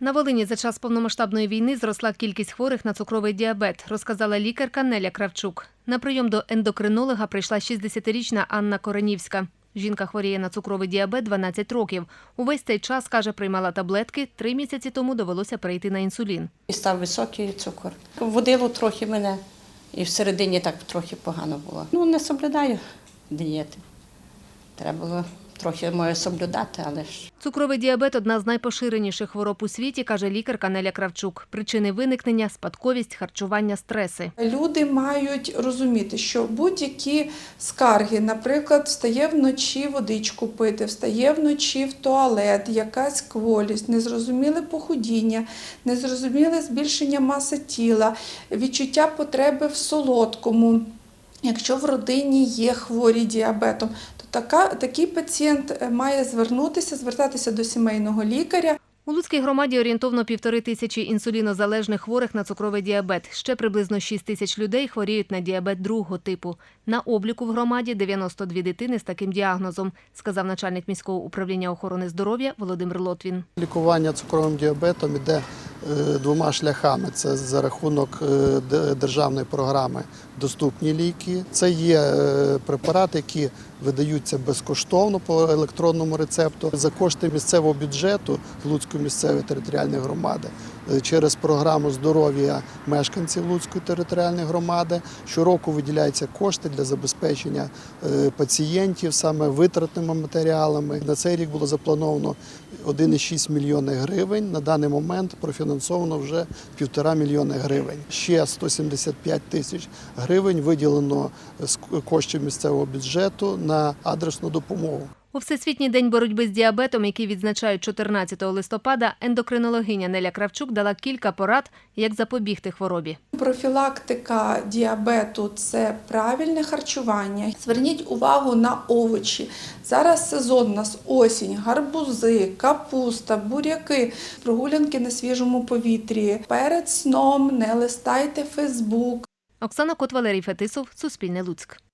На Волині за час повномасштабної війни зросла кількість хворих на цукровий діабет, розказала лікарка Неля Кравчук. На прийом до ендокринолога прийшла 60-річна Анна Коренівська. Жінка хворіє на цукровий діабет 12 років. Увесь цей час, каже, приймала таблетки. Три місяці тому довелося перейти на інсулін. І став високий цукор. Водило трохи мене, і всередині так трохи погано було. Ну, не соблюдаю дієти. Треба було трохи моє соблюдати, але ж Цукровий діабет одна з найпоширеніших хвороб у світі, каже лікарка Неля Кравчук. Причини виникнення спадковість, харчування, стреси. Люди мають розуміти, що будь-які скарги, наприклад, встає вночі водичку пити, встає вночі в туалет, якась кволість, незрозуміле похудіння, незрозуміле збільшення маси тіла, відчуття потреби в солодкому. Якщо в родині є хворі діабетом, то така, такий пацієнт е, має звернутися, звертатися до сімейного лікаря. У Луцькій громаді орієнтовно півтори тисячі інсулінозалежних хворих на цукровий діабет. Ще приблизно 6 тисяч людей хворіють на діабет другого типу. На обліку в громаді 92 дитини з таким діагнозом, сказав начальник міського управління охорони здоров'я Володимир Лотвін. Лікування цукровим діабетом іде двома шляхами. Це за рахунок е, державної програми Доступні ліки. Це є е, препарати, які видаються безкоштовно по електронному рецепту за кошти місцевого бюджету Луцької місцевої територіальної громади е, через програму здоров'я мешканців Луцької територіальної громади. Щороку виділяються кошти для забезпечення е, пацієнтів саме витратними матеріалами. На цей рік було заплановано 1,6 мільйони гривень. На даний момент профінансовано вже півтора мільйони гривень. Ще 175 тисяч гривень виділено з коштів місцевого бюджету на адресну допомогу. У Всесвітній день боротьби з діабетом, який відзначають 14 листопада, ендокринологиня Неля Кравчук дала кілька порад, як запобігти хворобі. Профілактика діабету це правильне харчування. Зверніть увагу на овочі. Зараз сезон у нас осінь, гарбузи, капуста, буряки, прогулянки на свіжому повітрі. Перед сном не листайте Фейсбук. Оксана Кот, Валерій Фетисов, Суспільне Луцьк.